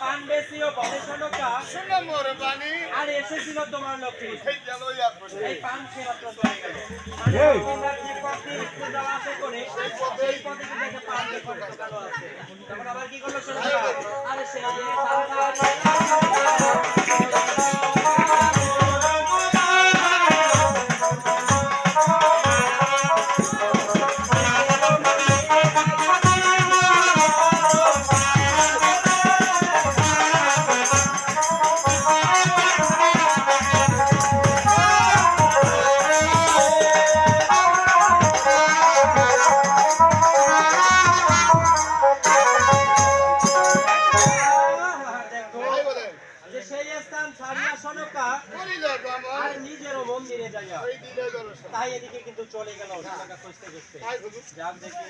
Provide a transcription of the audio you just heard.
পান বেশি ও গবেষণকা শুনো মোর বাণী আর এসেছিল তোমার লক্ষ্মী এই গেল আর বসে। এই পান চলে গেল। মানে তোমরা যে পথ দিয়ে স্কুল যাওয়া আসা করে সেই পথে কিন্তু পান বেফার আছে। তখন আবার কি করল শোনো না? আরে সে দেখো যে সেই স্থান ছাড়িয়া সনকা আর নিজেরও মন্দিরে যাইয়া। তাই এদিকে কিন্তু চলে গেল যাক দেখি